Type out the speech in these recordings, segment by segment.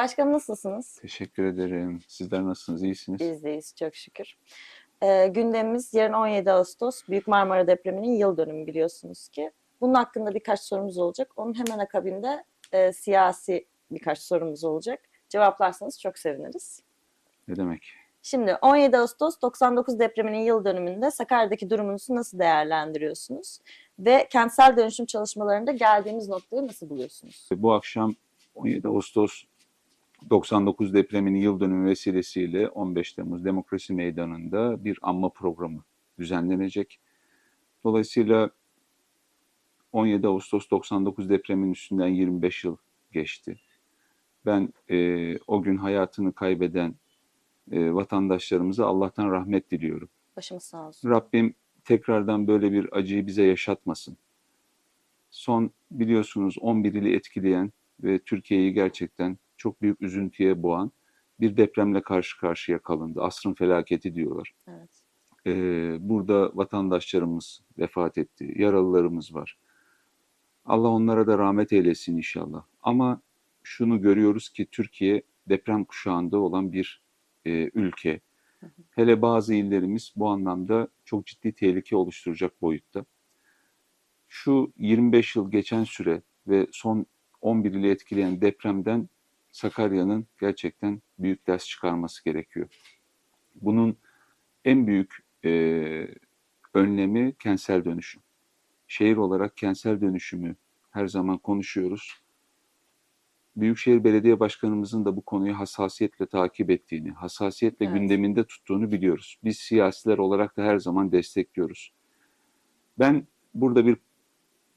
Başkanım nasılsınız? Teşekkür ederim. Sizler nasılsınız? İyisiniz? Bizdeyiz çok şükür. Ee, gündemimiz yarın 17 Ağustos Büyük Marmara depreminin yıl dönümü biliyorsunuz ki. Bunun hakkında birkaç sorumuz olacak. Onun hemen akabinde e, siyasi birkaç sorumuz olacak. Cevaplarsanız çok seviniriz. Ne demek? Şimdi 17 Ağustos 99 depreminin yıl dönümünde Sakarya'daki durumunuzu nasıl değerlendiriyorsunuz? Ve kentsel dönüşüm çalışmalarında geldiğimiz noktayı nasıl buluyorsunuz? Bu akşam 17 Ağustos 99 depreminin yıl dönümü vesilesiyle 15 Temmuz Demokrasi Meydanı'nda bir anma programı düzenlenecek. Dolayısıyla 17 Ağustos 99 depreminin üstünden 25 yıl geçti. Ben e, o gün hayatını kaybeden e, vatandaşlarımıza Allah'tan rahmet diliyorum. Başımız sağ olsun. Rabbim tekrardan böyle bir acıyı bize yaşatmasın. Son biliyorsunuz 11 ili etkileyen ve Türkiye'yi gerçekten çok büyük üzüntüye boğan bir depremle karşı karşıya kalındı. Asrın felaketi diyorlar. Evet. Ee, burada vatandaşlarımız vefat etti, yaralılarımız var. Allah onlara da rahmet eylesin inşallah. Ama şunu görüyoruz ki Türkiye deprem kuşağında olan bir e, ülke. Hele bazı illerimiz bu anlamda çok ciddi tehlike oluşturacak boyutta. Şu 25 yıl geçen süre ve son 11 ili etkileyen depremden Sakarya'nın gerçekten büyük ders çıkarması gerekiyor. Bunun en büyük e, önlemi kentsel dönüşüm. Şehir olarak kentsel dönüşümü her zaman konuşuyoruz. Büyükşehir Belediye Başkanımızın da bu konuyu hassasiyetle takip ettiğini, hassasiyetle Evet. gündeminde tuttuğunu biliyoruz. Biz siyasiler olarak da her zaman destekliyoruz. Ben burada bir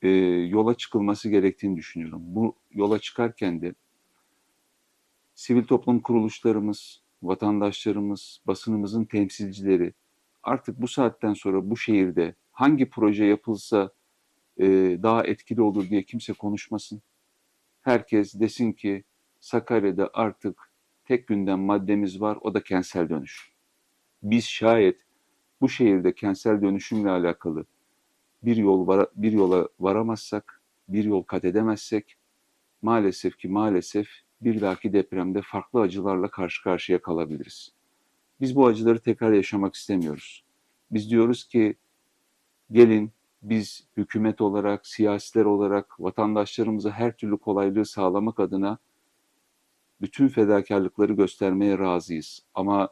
e, yola çıkılması gerektiğini düşünüyorum. Bu yola çıkarken de sivil toplum kuruluşlarımız, vatandaşlarımız, basınımızın temsilcileri artık bu saatten sonra bu şehirde hangi proje yapılsa e, daha etkili olur diye kimse konuşmasın. Herkes desin ki Sakarya'da artık tek gündem maddemiz var o da kentsel dönüşüm. Biz şayet bu şehirde kentsel dönüşümle alakalı bir yol var, bir yola varamazsak, bir yol kat edemezsek maalesef ki maalesef bir dahaki depremde farklı acılarla karşı karşıya kalabiliriz. Biz bu acıları tekrar yaşamak istemiyoruz. Biz diyoruz ki gelin biz hükümet olarak, siyasiler olarak vatandaşlarımıza her türlü kolaylığı sağlamak adına bütün fedakarlıkları göstermeye razıyız. Ama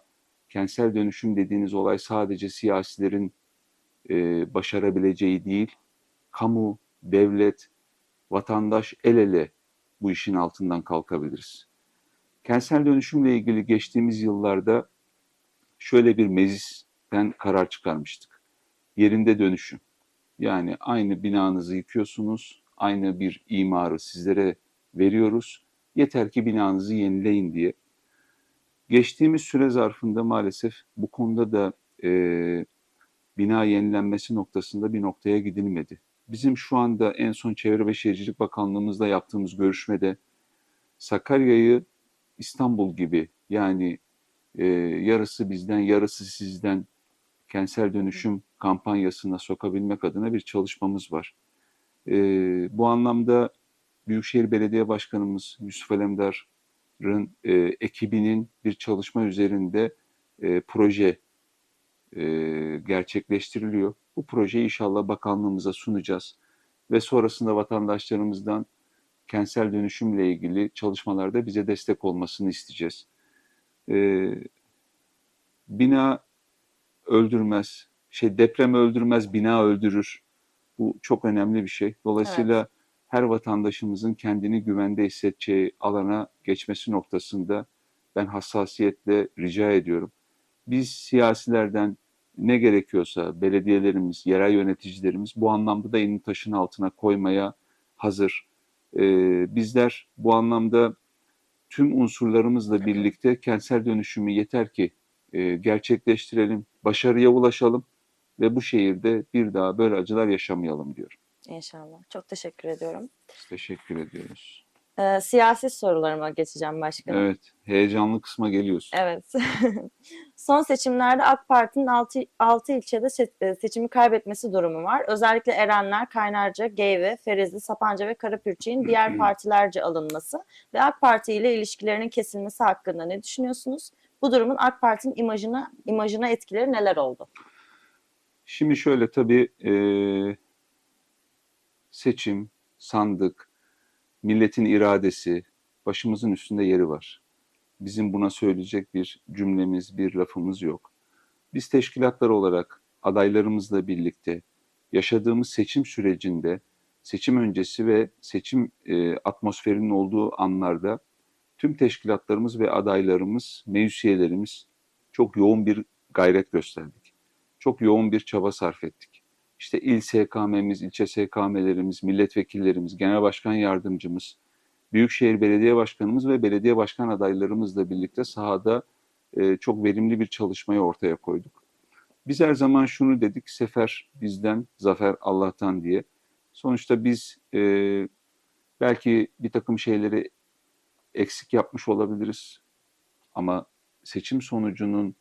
kentsel dönüşüm dediğiniz olay sadece siyasilerin e, başarabileceği değil, kamu, devlet, vatandaş el ele bu işin altından kalkabiliriz. Kentsel dönüşümle ilgili geçtiğimiz yıllarda şöyle bir meclisten karar çıkarmıştık. Yerinde dönüşüm. Yani aynı binanızı yıkıyorsunuz, aynı bir imarı sizlere veriyoruz. Yeter ki binanızı yenileyin diye. Geçtiğimiz süre zarfında maalesef bu konuda da e, bina yenilenmesi noktasında bir noktaya gidilmedi. Bizim şu anda en son Çevre ve Şehircilik Bakanlığımızla yaptığımız görüşmede Sakarya'yı İstanbul gibi yani e, yarısı bizden yarısı sizden kentsel dönüşüm kampanyasına sokabilmek adına bir çalışmamız var. E, bu anlamda Büyükşehir Belediye Başkanımız Yusuf Alemdar'ın e, ekibinin bir çalışma üzerinde e, proje e, gerçekleştiriliyor. Bu projeyi inşallah bakanlığımıza sunacağız ve sonrasında vatandaşlarımızdan kentsel dönüşümle ilgili çalışmalarda bize destek olmasını isteyeceğiz. E, bina öldürmez, şey deprem öldürmez, bina öldürür. Bu çok önemli bir şey. Dolayısıyla her vatandaşımızın kendini güvende hissedeceği alana geçmesi noktasında ben hassasiyetle rica ediyorum. Biz siyasilerden ne gerekiyorsa belediyelerimiz, yerel yöneticilerimiz bu anlamda da elini taşın altına koymaya hazır. Ee, bizler bu anlamda tüm unsurlarımızla birlikte kentsel dönüşümü yeter ki e, gerçekleştirelim, başarıya ulaşalım ve bu şehirde bir daha böyle acılar yaşamayalım diyorum. İnşallah. Çok teşekkür ediyorum. Teşekkür ediyoruz. Ee, siyasi sorularıma geçeceğim başkanım. Evet, heyecanlı kısma geliyorsun. Evet. Son seçimlerde AK Parti'nin 6, 6 ilçede e, seçimi kaybetmesi durumu var. Özellikle Erenler, Kaynarca, Geyve, Ferizli, Sapanca ve Karapürçek'in diğer partilerce alınması ve AK Parti ile ilişkilerinin kesilmesi hakkında ne düşünüyorsunuz? Bu durumun AK Parti'nin imajına imajına etkileri neler oldu? Şimdi şöyle tabii e, seçim, sandık, milletin iradesi, başımızın üstünde yeri var. Bizim buna söyleyecek bir cümlemiz, bir lafımız yok. Biz teşkilatlar olarak adaylarımızla birlikte yaşadığımız seçim sürecinde, seçim öncesi ve seçim e, atmosferinin olduğu anlarda tüm teşkilatlarımız ve adaylarımız, meclis çok yoğun bir gayret gösterdik. Çok yoğun bir çaba sarf ettik. İşte il SKM'miz, ilçe SKM'lerimiz, milletvekillerimiz, genel başkan yardımcımız, Büyükşehir Belediye Başkanımız ve belediye başkan adaylarımızla birlikte sahada e, çok verimli bir çalışmayı ortaya koyduk. Biz her zaman şunu dedik, sefer bizden, zafer Allah'tan diye. Sonuçta biz e, belki bir takım şeyleri eksik yapmış olabiliriz ama seçim sonucunun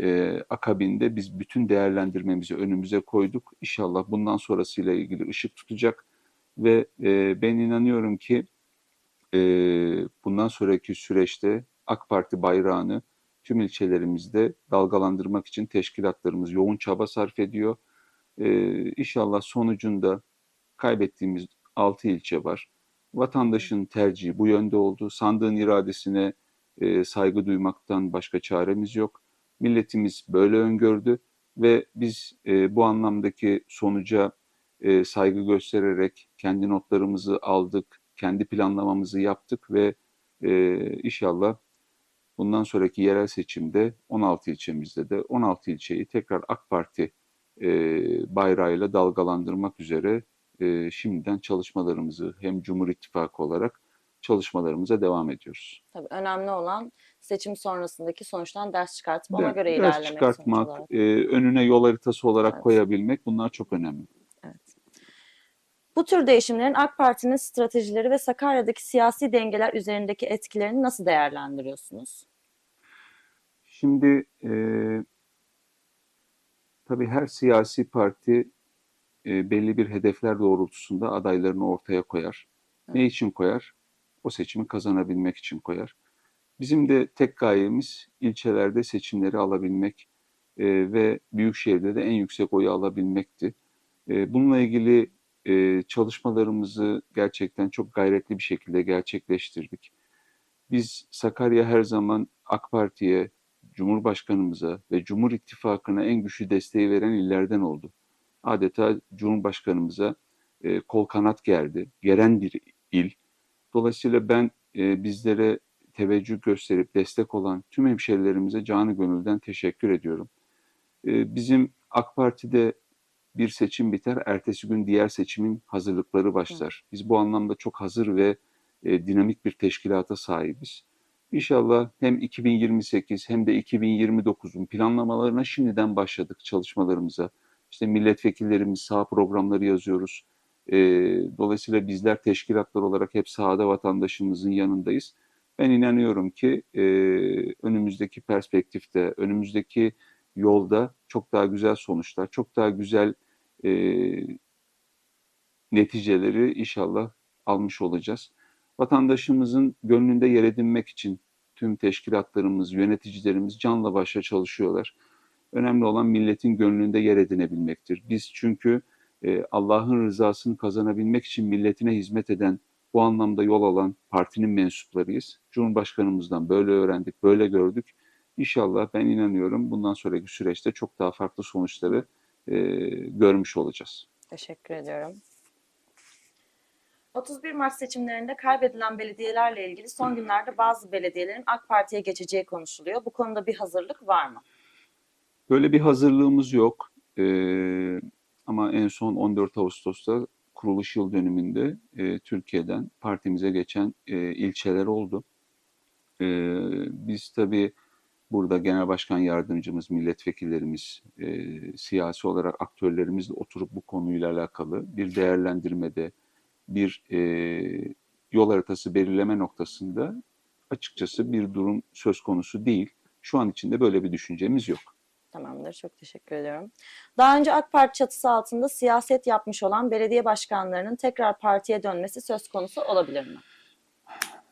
e, akabinde biz bütün değerlendirmemizi önümüze koyduk. İnşallah bundan sonrasıyla ilgili ışık tutacak ve e, ben inanıyorum ki e, bundan sonraki süreçte AK Parti bayrağını tüm ilçelerimizde dalgalandırmak için teşkilatlarımız yoğun çaba sarf ediyor. E, inşallah sonucunda kaybettiğimiz 6 ilçe var. Vatandaşın tercihi bu yönde oldu. Sandığın iradesine e, saygı duymaktan başka çaremiz yok. Milletimiz böyle öngördü ve biz e, bu anlamdaki sonuca e, saygı göstererek kendi notlarımızı aldık, kendi planlamamızı yaptık ve e, inşallah bundan sonraki yerel seçimde 16 ilçemizde de 16 ilçeyi tekrar AK Parti e, bayrağıyla dalgalandırmak üzere e, şimdiden çalışmalarımızı hem Cumhur İttifakı olarak çalışmalarımıza devam ediyoruz. Tabii önemli olan seçim sonrasındaki sonuçtan ders çıkartıp ona De- göre ders ilerlemek sonuç çıkartmak, e, önüne yol haritası olarak Evet. koyabilmek bunlar çok önemli. Evet. Bu tür değişimlerin AK Parti'nin stratejileri ve Sakarya'daki siyasi dengeler üzerindeki etkilerini nasıl değerlendiriyorsunuz? Şimdi e, tabii her siyasi parti e, belli bir hedefler doğrultusunda adaylarını ortaya koyar. Ne için koyar? O seçimi kazanabilmek için koyar. Bizim de tek gayemiz ilçelerde seçimleri alabilmek e, ve büyükşehirde de en yüksek oyu alabilmekti. E, bununla ilgili e, çalışmalarımızı gerçekten çok gayretli bir şekilde gerçekleştirdik. Biz Sakarya her zaman AK Parti'ye, Cumhurbaşkanımıza ve Cumhur İttifakı'na en güçlü desteği veren illerden oldu. Adeta Cumhurbaşkanımıza e, kol kanat gerdi, geren bir il. Dolayısıyla ben e, bizlere teveccüh gösterip destek olan tüm hemşerilerimize canı gönülden teşekkür ediyorum. E, bizim AK Parti'de bir seçim biter, ertesi gün diğer seçimin hazırlıkları başlar. Biz bu anlamda çok hazır ve e, dinamik bir teşkilata sahibiz. İnşallah hem 2028 hem de 2029'un planlamalarına şimdiden başladık çalışmalarımıza. İşte milletvekillerimiz sağ programları yazıyoruz. E, dolayısıyla bizler teşkilatlar olarak hep sahada vatandaşımızın yanındayız. Ben inanıyorum ki e, önümüzdeki perspektifte, önümüzdeki yolda çok daha güzel sonuçlar, çok daha güzel e, neticeleri inşallah almış olacağız. Vatandaşımızın gönlünde yer edinmek için tüm teşkilatlarımız, yöneticilerimiz canla başla çalışıyorlar. Önemli olan milletin gönlünde yer edinebilmektir. Biz çünkü e, Allah'ın rızasını kazanabilmek için milletine hizmet eden, bu anlamda yol alan partinin mensuplarıyız. Cumhurbaşkanımızdan böyle öğrendik, böyle gördük. İnşallah ben inanıyorum bundan sonraki süreçte çok daha farklı sonuçları e, görmüş olacağız. Teşekkür ediyorum. 31 Mart seçimlerinde kaybedilen belediyelerle ilgili son günlerde bazı belediyelerin AK Parti'ye geçeceği konuşuluyor. Bu konuda bir hazırlık var mı? Böyle bir hazırlığımız yok. Ee, ama en son 14 Ağustos'ta kuruluş yıl dönümünde e, Türkiye'den partimize geçen e, ilçeler oldu. E, biz tabii burada Genel Başkan Yardımcımız, milletvekillerimiz, e, siyasi olarak aktörlerimizle oturup bu konuyla alakalı bir değerlendirmede, bir e, yol haritası belirleme noktasında açıkçası bir durum söz konusu değil. Şu an içinde böyle bir düşüncemiz yok. Tamamdır. Çok teşekkür ediyorum. Daha önce AK Parti çatısı altında siyaset yapmış olan belediye başkanlarının tekrar partiye dönmesi söz konusu olabilir mi?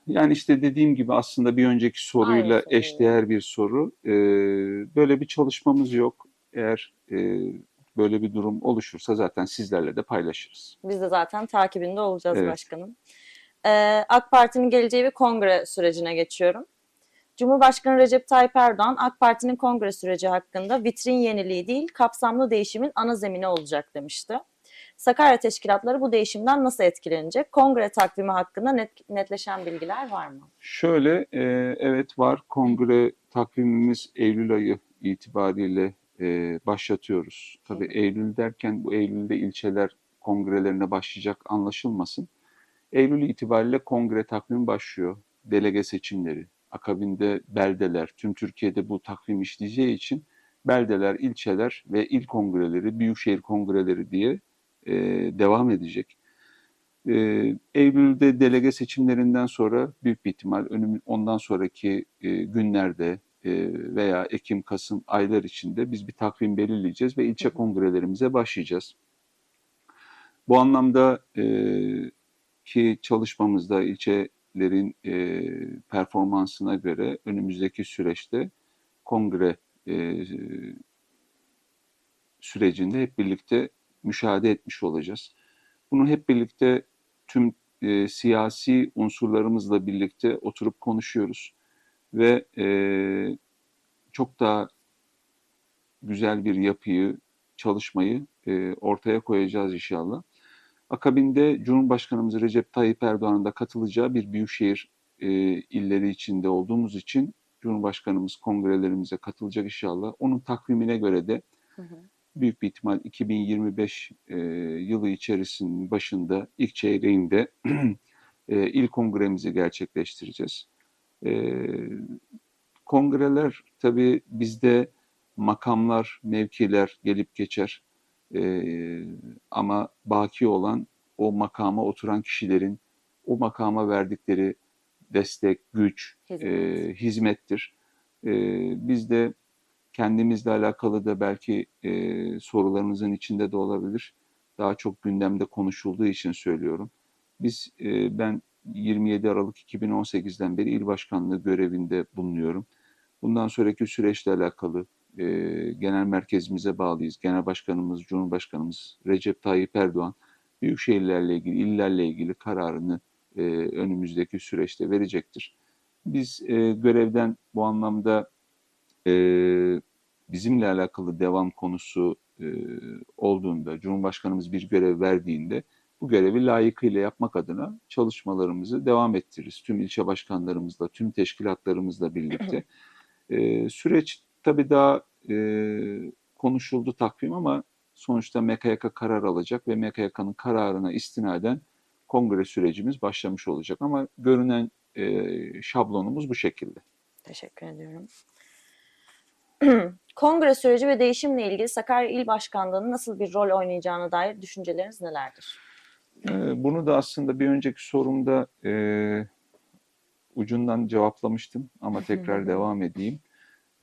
Yani işte dediğim gibi aslında bir önceki soruyla Aynı eşdeğer bir soru. Ee, böyle bir çalışmamız yok. Eğer e, böyle bir durum oluşursa zaten sizlerle de paylaşırız. Biz de zaten takibinde olacağız Evet. başkanım. Ee, AK Parti'nin geleceği bir kongre sürecine geçiyorum. Cumhurbaşkanı Recep Tayyip Erdoğan, AK Parti'nin kongre süreci hakkında vitrin yeniliği değil, kapsamlı değişimin ana zemini olacak demişti. Sakarya teşkilatları bu değişimden nasıl etkilenecek? Kongre takvimi hakkında net, netleşen bilgiler var mı? Şöyle, e, evet var. Kongre takvimimiz Eylül ayı itibariyle e, başlatıyoruz. Tabii Eylül derken bu Eylül'de ilçeler kongrelerine başlayacak anlaşılmasın. Eylül itibariyle kongre takvimi başlıyor. Delege seçimleri, akabinde beldeler, tüm Türkiye'de bu takvim işleyeceği için beldeler, ilçeler ve il kongreleri, büyükşehir kongreleri diye e, devam edecek. Ee, Eylül'de delege seçimlerinden sonra büyük bir ihtimal önüm, ondan sonraki e, günlerde e, veya Ekim, Kasım aylar içinde biz bir takvim belirleyeceğiz ve ilçe kongrelerimize başlayacağız. Bu anlamda e, ki çalışmamızda ilçelerin e, performansına göre önümüzdeki süreçte kongre e, sürecinde hep birlikte müşahede etmiş olacağız. Bunu hep birlikte tüm e, siyasi unsurlarımızla birlikte oturup konuşuyoruz ve e, çok daha güzel bir yapıyı, çalışmayı e, ortaya koyacağız inşallah. Akabinde Cumhurbaşkanımız Recep Tayyip Erdoğan'ın da katılacağı bir büyükşehir e, illeri içinde olduğumuz için Cumhurbaşkanımız kongrelerimize katılacak inşallah. Onun takvimine göre de Hı hı. büyük bir ihtimal 2025 e, yılı içerisinin başında ilk çeyreğinde e, ilk kongremizi gerçekleştireceğiz. E, kongreler tabii bizde makamlar, mevkiler gelip geçer. E, ama baki olan o makama oturan kişilerin o makama verdikleri destek, güç, Hizmet. e, hizmettir. E, biz de kendimizle alakalı da belki e, sorularınızın içinde de olabilir. Daha çok gündemde konuşulduğu için söylüyorum. Biz e, ben 27 Aralık 2018'den beri il başkanlığı görevinde bulunuyorum. Bundan sonraki süreçle alakalı e, genel merkezimize bağlıyız. Genel başkanımız, Cumhurbaşkanımız Recep Tayyip Erdoğan büyük şehirlerle ilgili, illerle ilgili kararını e, önümüzdeki süreçte verecektir. Biz e, görevden bu anlamda e, bizimle alakalı devam konusu e, olduğunda, Cumhurbaşkanımız bir görev verdiğinde bu görevi layıkıyla yapmak adına çalışmalarımızı devam ettiririz. Tüm ilçe başkanlarımızla, tüm teşkilatlarımızla birlikte. E, süreç tabii daha e, konuşuldu takvim ama sonuçta MKYK karar alacak ve MKYK'nın kararına istinaden kongre sürecimiz başlamış olacak. Ama görünen e, şablonumuz bu şekilde. Teşekkür ediyorum. Kongre süreci ve değişimle ilgili Sakarya İl Başkanlığı'nın nasıl bir rol oynayacağına dair düşünceleriniz nelerdir? Ee, Bunu da aslında bir önceki sorumda e, ucundan cevaplamıştım ama tekrar devam edeyim.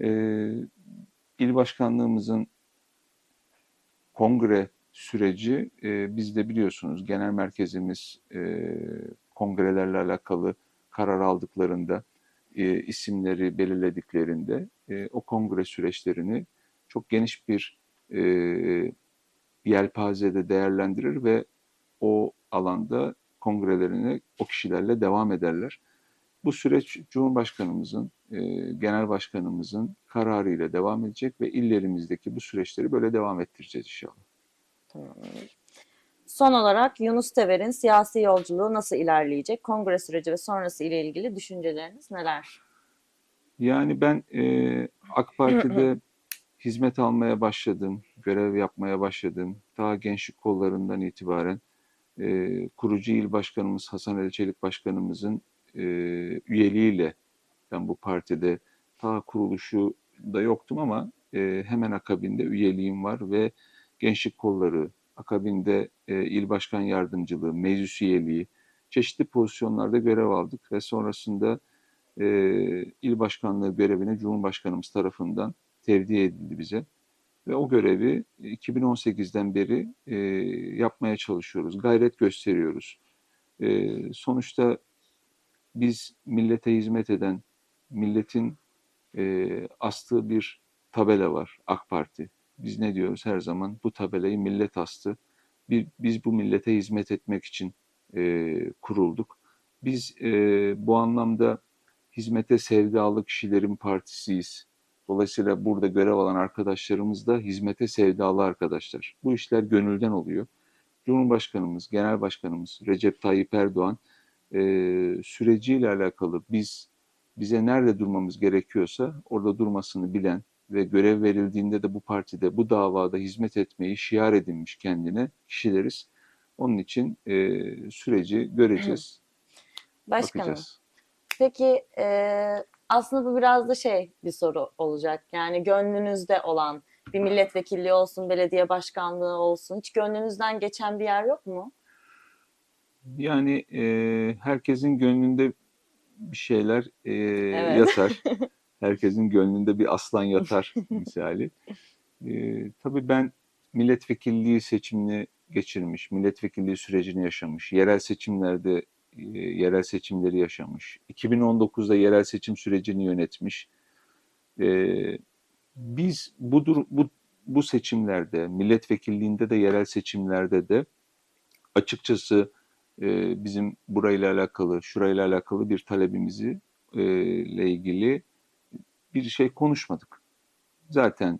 E, il başkanlığımızın kongre süreci e, bizde biliyorsunuz genel merkezimiz e, kongrelerle alakalı karar aldıklarında e, isimleri belirlediklerinde e, o kongre süreçlerini çok geniş bir e, yelpazede değerlendirir ve o alanda kongrelerini o kişilerle devam ederler. Bu süreç Cumhurbaşkanımızın, e, Genel Başkanımızın kararıyla devam edecek ve illerimizdeki bu süreçleri böyle devam ettireceğiz inşallah. Tamamdır. Son olarak Yunus Tever'in siyasi yolculuğu nasıl ilerleyecek? Kongre süreci ve sonrası ile ilgili düşünceleriniz neler? Yani ben e, AK Parti'de hizmet almaya başladım, görev yapmaya başladım. Daha gençlik kollarından itibaren e, kurucu il başkanımız Hasan Ali Çelik başkanımızın e, üyeliğiyle ben bu partide ta kuruluşu da yoktum ama e, hemen akabinde üyeliğim var ve gençlik kolları, akabinde e, il başkan yardımcılığı, meclis üyeliği çeşitli pozisyonlarda görev aldık ve sonrasında e, il başkanlığı görevine Cumhurbaşkanımız tarafından tevdi edildi bize. Ve o görevi 2018'den beri e, yapmaya çalışıyoruz, gayret gösteriyoruz. E, sonuçta biz millete hizmet eden, milletin e, astığı bir tabela var AK Parti. Biz ne diyoruz her zaman? Bu tabelayı millet astı. Bir, biz bu millete hizmet etmek için e, kurulduk. Biz e, bu anlamda hizmete sevdalı kişilerin partisiyiz. Dolayısıyla burada görev alan arkadaşlarımız da hizmete sevdalı arkadaşlar. Bu işler gönülden oluyor. Cumhurbaşkanımız, Genel Başkanımız Recep Tayyip Erdoğan e, süreciyle alakalı biz bize nerede durmamız gerekiyorsa orada durmasını bilen ve görev verildiğinde de bu partide bu davada hizmet etmeyi şiar edinmiş kendine kişileriz. Onun için e, süreci göreceğiz, Başkanım, bakacağız. peki e, aslında bu biraz da şey bir soru olacak. Yani gönlünüzde olan bir milletvekilliği olsun, belediye başkanlığı olsun. Hiç gönlünüzden geçen bir yer yok mu? Yani e, herkesin gönlünde bir şeyler e, Evet. yatar. Herkesin gönlünde bir aslan yatar misali. E, tabii ben milletvekilliği seçimini geçirmiş, milletvekilliği sürecini yaşamış, yerel seçimlerde e, yerel seçimleri yaşamış, 2019'da yerel seçim sürecini yönetmiş. E, biz bu, dur- bu, bu seçimlerde, milletvekilliğinde de yerel seçimlerde de açıkçası e, bizim burayla alakalı, şurayla alakalı bir talebimizi e, ile ilgili bir şey konuşmadık. Zaten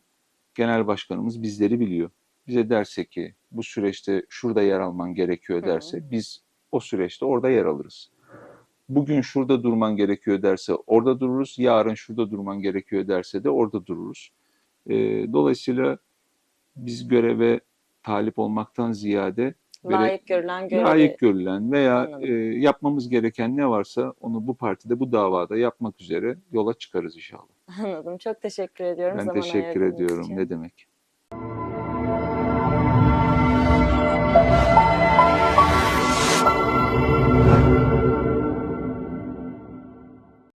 genel başkanımız bizleri biliyor. Bize derse ki bu süreçte şurada yer alman gerekiyor Hı. derse biz o süreçte orada yer alırız. Bugün şurada durman gerekiyor derse orada dururuz. Yarın şurada durman gerekiyor derse de orada dururuz. E, dolayısıyla biz göreve talip olmaktan ziyade Layık görülen görevi. layık görülen veya e, yapmamız gereken ne varsa onu bu partide bu davada yapmak üzere yola çıkarız inşallah. Anladım. Çok teşekkür ediyorum Ben zaman teşekkür ediyorum. için. Ne demek?